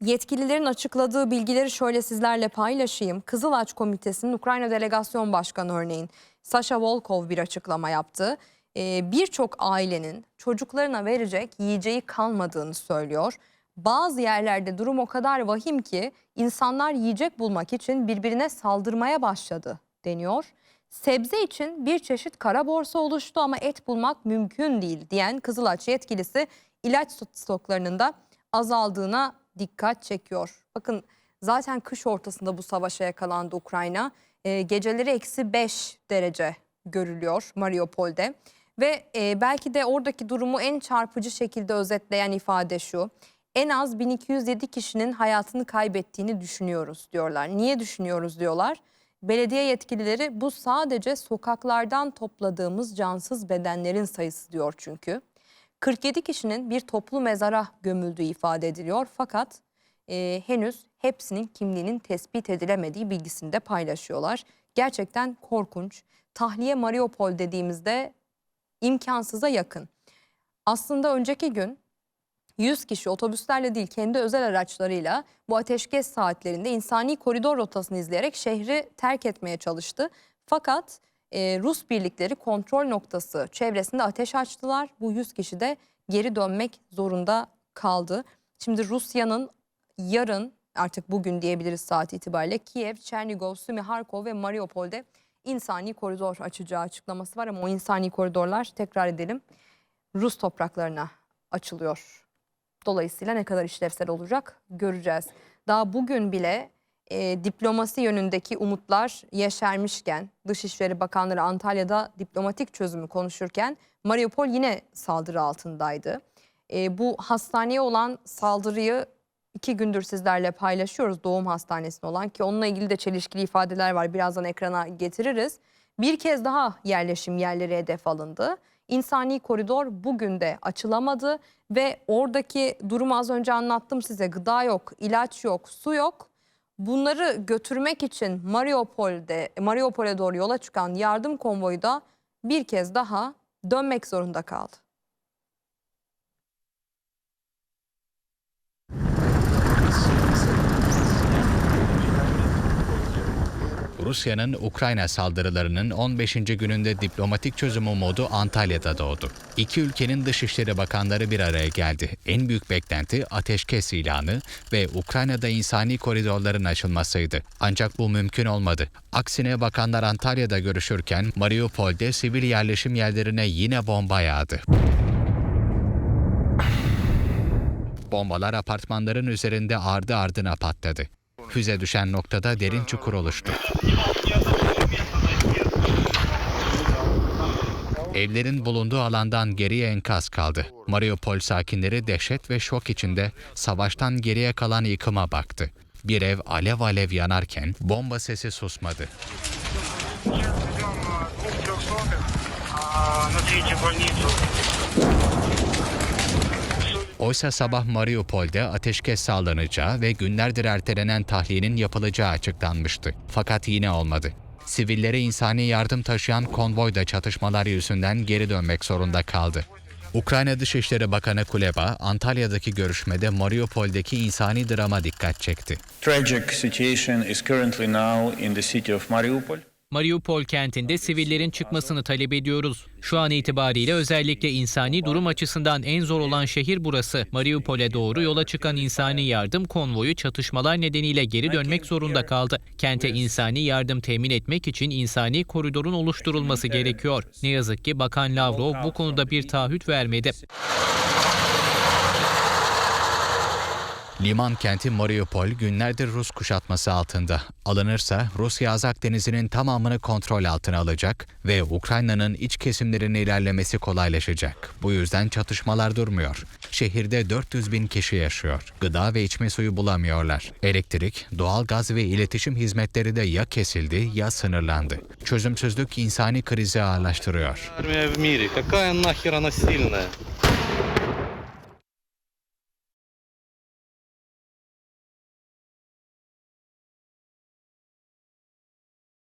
Yetkililerin açıkladığı bilgileri şöyle sizlerle paylaşayım. Kızılaç Komitesi'nin Ukrayna Delegasyon Başkanı örneğin Sasha Volkov bir açıklama yaptı. Ee, Birçok ailenin çocuklarına verecek yiyeceği kalmadığını söylüyor. Bazı yerlerde durum o kadar vahim ki insanlar yiyecek bulmak için birbirine saldırmaya başladı deniyor. Sebze için bir çeşit kara borsa oluştu ama et bulmak mümkün değil diyen Kızılaç yetkilisi ilaç stoklarının da azaldığına dikkat çekiyor. Bakın zaten kış ortasında bu savaşa yakalandı Ukrayna. Ee, geceleri eksi 5 derece görülüyor Mariupol'de. Ve e, belki de oradaki durumu en çarpıcı şekilde özetleyen ifade şu. En az 1207 kişinin hayatını kaybettiğini düşünüyoruz diyorlar. Niye düşünüyoruz diyorlar. Belediye yetkilileri bu sadece sokaklardan topladığımız cansız bedenlerin sayısı diyor çünkü. 47 kişinin bir toplu mezara gömüldüğü ifade ediliyor fakat e, henüz hepsinin kimliğinin tespit edilemediği bilgisini de paylaşıyorlar. Gerçekten korkunç. Tahliye Mariupol dediğimizde imkansıza yakın. Aslında önceki gün 100 kişi otobüslerle değil kendi özel araçlarıyla bu ateşkes saatlerinde insani koridor rotasını izleyerek şehri terk etmeye çalıştı. Fakat e, Rus birlikleri kontrol noktası çevresinde ateş açtılar. Bu 100 kişi de geri dönmek zorunda kaldı. Şimdi Rusya'nın yarın artık bugün diyebiliriz saat itibariyle Kiev, Çernigov, Sumi, Harkov ve Mariupol'de insani koridor açacağı açıklaması var ama o insani koridorlar tekrar edelim Rus topraklarına açılıyor. Dolayısıyla ne kadar işlevsel olacak göreceğiz. Daha bugün bile e, diplomasi yönündeki umutlar yeşermişken Dışişleri Bakanları Antalya'da diplomatik çözümü konuşurken Mariupol yine saldırı altındaydı. E, bu hastaneye olan saldırıyı iki gündür sizlerle paylaşıyoruz doğum hastanesine olan ki onunla ilgili de çelişkili ifadeler var birazdan ekrana getiririz. Bir kez daha yerleşim yerleri hedef alındı. İnsani koridor bugün de açılamadı ve oradaki durumu az önce anlattım size. Gıda yok, ilaç yok, su yok. Bunları götürmek için Mariupol'de Mariupol'e doğru yola çıkan yardım konvoyu da bir kez daha dönmek zorunda kaldı. Rusya'nın Ukrayna saldırılarının 15. gününde diplomatik çözüm umudu Antalya'da doğdu. İki ülkenin dışişleri bakanları bir araya geldi. En büyük beklenti ateşkes ilanı ve Ukrayna'da insani koridorların açılmasıydı. Ancak bu mümkün olmadı. Aksine bakanlar Antalya'da görüşürken Mariupol'de sivil yerleşim yerlerine yine bomba yağdı. Bombalar apartmanların üzerinde ardı ardına patladı. Füze düşen noktada derin çukur oluştu. Evlerin bulunduğu alandan geriye enkaz kaldı. Mariupol sakinleri dehşet ve şok içinde savaştan geriye kalan yıkıma baktı. Bir ev alev alev yanarken bomba sesi susmadı. Oysa sabah Mariupol'de ateşkes sağlanacağı ve günlerdir ertelenen tahliyenin yapılacağı açıklanmıştı. Fakat yine olmadı. Sivillere insani yardım taşıyan konvoy da çatışmalar yüzünden geri dönmek zorunda kaldı. Ukrayna Dışişleri Bakanı Kuleba, Antalya'daki görüşmede Mariupol'deki insani drama dikkat çekti. Tragic situation is currently now in the city of Mariupol. Mariupol kentinde sivillerin çıkmasını talep ediyoruz. Şu an itibariyle özellikle insani durum açısından en zor olan şehir burası. Mariupol'e doğru yola çıkan insani yardım konvoyu çatışmalar nedeniyle geri dönmek zorunda kaldı. Kente insani yardım temin etmek için insani koridorun oluşturulması gerekiyor. Ne yazık ki Bakan Lavrov bu konuda bir taahhüt vermedi. Liman kenti Mariupol günlerdir Rus kuşatması altında. Alınırsa Rusya Azak Denizi'nin tamamını kontrol altına alacak ve Ukrayna'nın iç kesimlerine ilerlemesi kolaylaşacak. Bu yüzden çatışmalar durmuyor. Şehirde 400 bin kişi yaşıyor. Gıda ve içme suyu bulamıyorlar. Elektrik, doğalgaz ve iletişim hizmetleri de ya kesildi ya sınırlandı. Çözümsüzlük insani krizi ağırlaştırıyor.